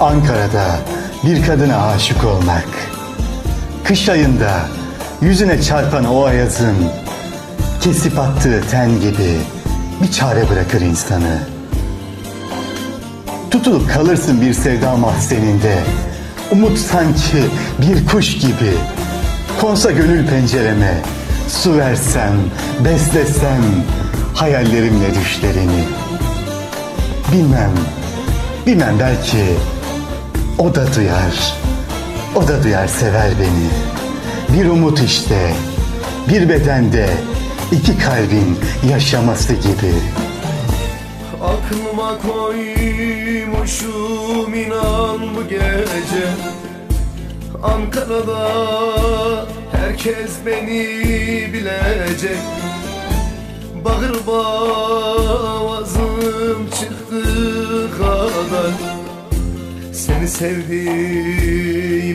Ankara'da bir kadına aşık olmak. Kış ayında yüzüne çarpan o ayazın kesip attığı ten gibi bir çare bırakır insanı. Tutulup kalırsın bir sevda mahzeninde. Umut sanki bir kuş gibi. Konsa gönül pencereme. Su versem, beslesem hayallerimle düşlerini. Bilmem, bilmem belki o da duyar. O da duyar sever beni. Bir umut işte, bir bedende iki kalbin yaşaması gibi. Aklıma koymuşum inan bu gece Ankara'da herkes beni bilecek Bağır boğazım çıktı kadar Seni sevdiğimi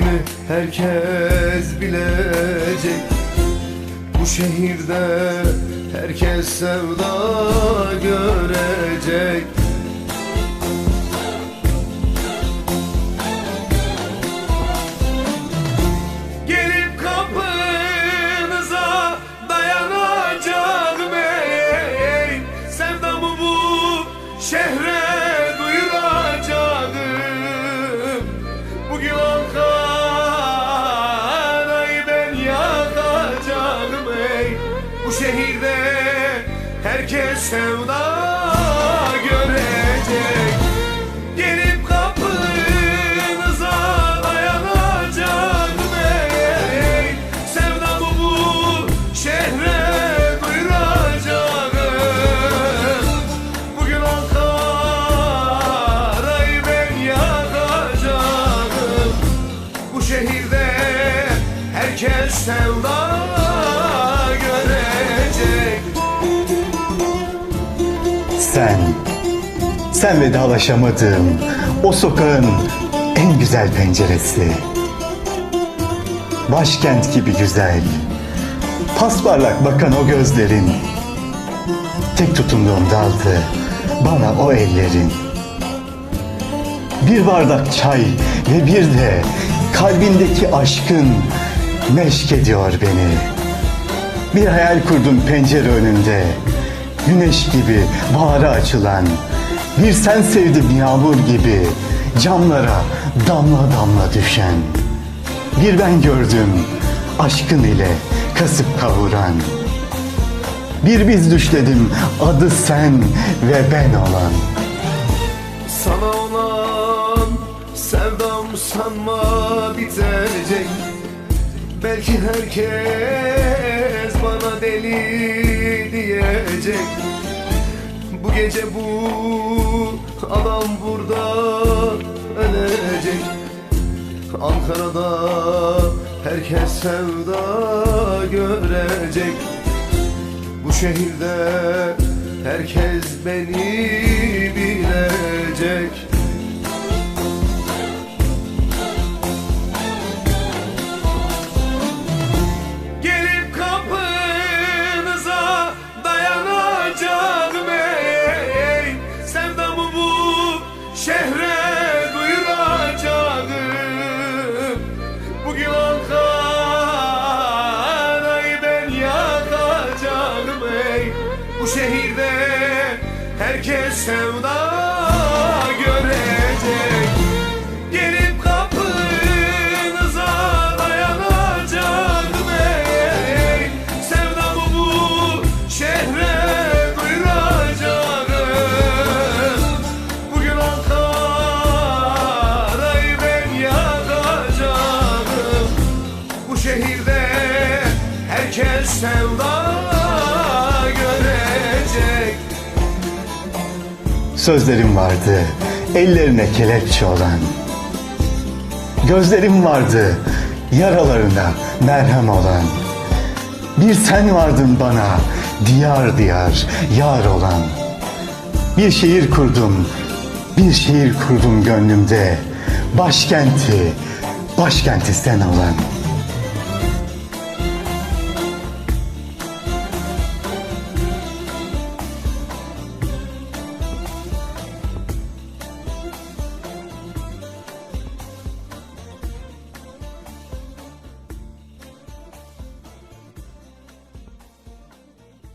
herkes bilecek. Bu şehirde herkes sevda görecek şehirde herkes sevda Sen, sen vedalaşamadığım o sokağın en güzel penceresi. Başkent gibi güzel, pasparlak bakan o gözlerin. Tek tutunduğum daldı bana o ellerin. Bir bardak çay ve bir de kalbindeki aşkın meşk ediyor beni. Bir hayal kurdum pencere önünde. Güneş gibi bahara açılan. Bir sen sevdim yağmur gibi. Camlara damla damla düşen. Bir ben gördüm aşkın ile kasıp kavuran. Bir biz düşledim adı sen ve ben olan. Sana olan sevdam sanma bitecek Belki herkes bana deli diyecek. Bu gece bu adam burada ölecek. Ankara'da herkes sevda görecek. Bu şehirde herkes beni bilecek Bu şehirde herkes sevda görecek. Gelip kapınıza dayanacağım ey Sevdamı bu şehre duyuracağım Bugün Ankara'yı ben yakacağım. Bu şehirde herkes sevda Sözlerim vardı, ellerine kelepçe olan. Gözlerim vardı, yaralarına merhem olan. Bir sen vardın bana, diyar diyar yar olan. Bir şehir kurdum, bir şehir kurdum gönlümde. Başkenti, başkenti sen olan.